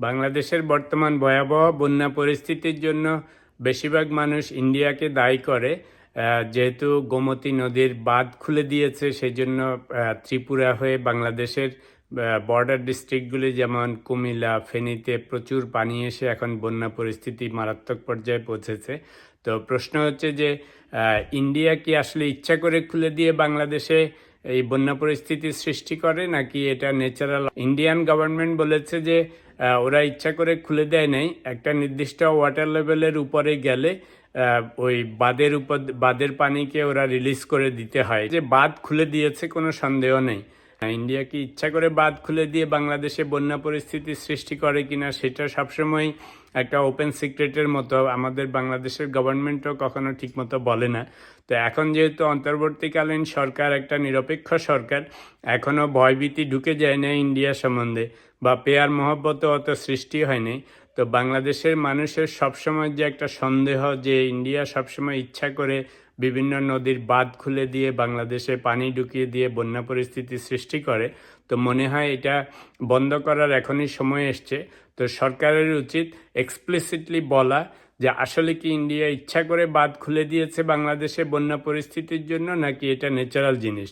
বাংলাদেশের বর্তমান ভয়াবহ বন্যা পরিস্থিতির জন্য বেশিরভাগ মানুষ ইন্ডিয়াকে দায়ী করে যেহেতু গোমতী নদীর বাঁধ খুলে দিয়েছে সেই জন্য ত্রিপুরা হয়ে বাংলাদেশের বর্ডার ডিস্ট্রিক্টগুলি যেমন কুমিল্লা, ফেনীতে প্রচুর পানি এসে এখন বন্যা পরিস্থিতি মারাত্মক পর্যায়ে পৌঁছেছে। তো প্রশ্ন হচ্ছে যে ইন্ডিয়া কি আসলে ইচ্ছা করে খুলে দিয়ে বাংলাদেশে এই বন্যা পরিস্থিতির সৃষ্টি করে, নাকি এটা ন্যাচারাল ইন্ডিয়ান গভর্নমেন্ট বলেছে যে ওরা ইচ্ছা করে খুলে দেয় নাই। একটা নির্দিষ্ট ওয়াটার লেভেলের উপরে গেলে ওই বাঁধের উপর, বাঁধের পানিকে ওরা রিলিজ করে দিতে হয়। যে বাঁধ খুলে দিয়েছে কোনো সন্দেহ নেই। ইন্ডিয়া কি ইচ্ছা করে বাদ খুলে দিয়ে বাংলাদেশে বন্যা পরিস্থিতি সৃষ্টি করে কিনা, সেটা সবসময় একটা ওপেন সিক্রেটের মতো আমাদের বাংলাদেশের গভর্নমেন্টও কখনো ঠিকমতো বলে না। তো এখন যেহেতু অন্তর্বর্তীকালীন সরকার একটা নিরপেক্ষ সরকার এখনও ভয়ভীতি ঢুকে যায় না ইন্ডিয়া সম্বন্ধে বা পেয়ার মহব্বতও অত সৃষ্টি হয়নি তো বাংলাদেশের মানুষের সবসময় যে একটা সন্দেহ যে ইন্ডিয়া সবসময় ইচ্ছা করে বিভিন্ন নদীর বাঁধ খুলে দিয়ে বাংলাদেশে পানি ঢুকিয়ে দিয়ে বন্যা পরিস্থিতি সৃষ্টি করে, তো মনে হয় এটা বন্ধ করার এখনই সময় এসছে। তো সরকারের উচিত এক্সপ্লিসিটলি বলা যে আসলে কি ইন্ডিয়া ইচ্ছা করে বাদ খুলে দিয়েছে বাংলাদেশে বন্যা পরিস্থিতির জন্য নাকি এটা ন্যাচারাল জিনিস?